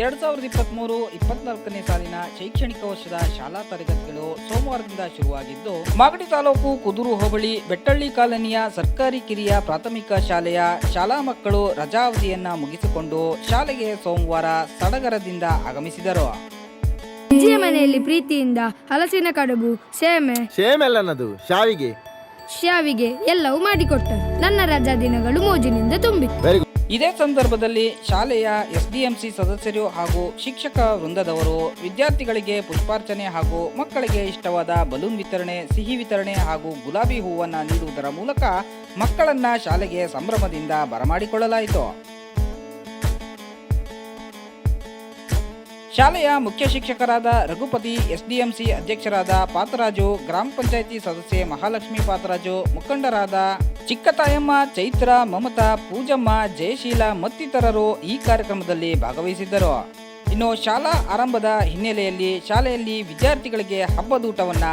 ಎರಡ್ ಸಾವಿರದ ಇಪ್ಪತ್ಮೂರು ಇಪ್ಪತ್ನಾಲ್ಕನೇ ಸಾಲಿನ ಶೈಕ್ಷಣಿಕ ವರ್ಷದ ಶಾಲಾ ತರಗತಿಗಳು ಸೋಮವಾರದಿಂದ ಶುರುವಾಗಿದ್ದು ಮಾಗಡಿ ತಾಲೂಕು ಕುದೂರು ಹೋಬಳಿ ಬೆಟ್ಟಳ್ಳಿ ಕಾಲನಿಯ ಸರ್ಕಾರಿ ಕಿರಿಯ ಪ್ರಾಥಮಿಕ ಶಾಲೆಯ ಶಾಲಾ ಮಕ್ಕಳು ರಜಾ ಅವಧಿಯನ್ನ ಮುಗಿಸಿಕೊಂಡು ಶಾಲೆಗೆ ಸೋಮವಾರ ಸಡಗರದಿಂದ ಆಗಮಿಸಿದರು. ಅಜ್ಜಿಯ ಮನೆಯಲ್ಲಿ ಪ್ರೀತಿಯಿಂದ ಹಲಸಿನ ಕಡುಬು ಸೇಮೆ ಸೇಮೆಲ್ಲನದು ಶಾವಿಗೆ. ಶಾವಿಗೆ ಎಲ್ಲವೂ ಮಾಡಿಕೊಟ್ಟರು. ನನ್ನ ರಜಾ ದಿನಗಳು ಮೋಜಿನಿಂದ ತುಂಬಿತ್ತು. ವೆರಿ ಗುಡ್ ಇದೇ ಸಂದರ್ಭದಲ್ಲಿ ಶಾಲೆಯ ಎಸ್ಡಿಎಂಸಿ ಸದಸ್ಯರು ಹಾಗೂ ಶಿಕ್ಷಕ ವೃಂದದವರು ವಿದ್ಯಾರ್ಥಿಗಳಿಗೆ ಪುಷ್ಪಾರ್ಚನೆ ಹಾಗೂ ಮಕ್ಕಳಿಗೆ ಇಷ್ಟವಾದ ಬಲೂನ್ ವಿತರಣೆ, ಸಿಹಿ ವಿತರಣೆ ಹಾಗೂ ಗುಲಾಬಿ ಹೂವನ್ನು ನೀಡುವುದರ ಮೂಲಕ ಮಕ್ಕಳನ್ನ ಶಾಲೆಗೆ ಸಂಭ್ರಮದಿಂದ ಬರಮಾಡಿಕೊಳ್ಳಲಾಯಿತು. ಶಾಲೆಯ ಮುಖ್ಯ ಶಿಕ್ಷಕರಾದ ರಘುಪತಿ, ಎಸ್ಡಿಎಂಸಿ ಅಧ್ಯಕ್ಷರಾದ ಪಾತ್ರರಾಜು ಗ್ರಾಮ ಪಂಚಾಯಿತಿ ಸದಸ್ಯೆ ಮಹಾಲಕ್ಷ್ಮಿ ಪಾತ್ರರಾಜು ಮುಖಂಡರಾದ ಚಿಕ್ಕತಾಯಮ್ಮ, ಚೈತ್ರ, ಮಮತಾ, ಪೂಜಮ್ಮ, ಜಯಶೀಲ ಮತ್ತಿತರರು ಈ ಕಾರ್ಯಕ್ರಮದಲ್ಲಿ ಭಾಗವಹಿಸಿದ್ದರು. ಇನ್ನು ಶಾಲಾ ಆರಂಭದ ಹಿನ್ನೆಲೆಯಲ್ಲಿ ಶಾಲೆಯಲ್ಲಿ ವಿದ್ಯಾರ್ಥಿಗಳಿಗೆ ಹಬ್ಬದೂಟವನ್ನ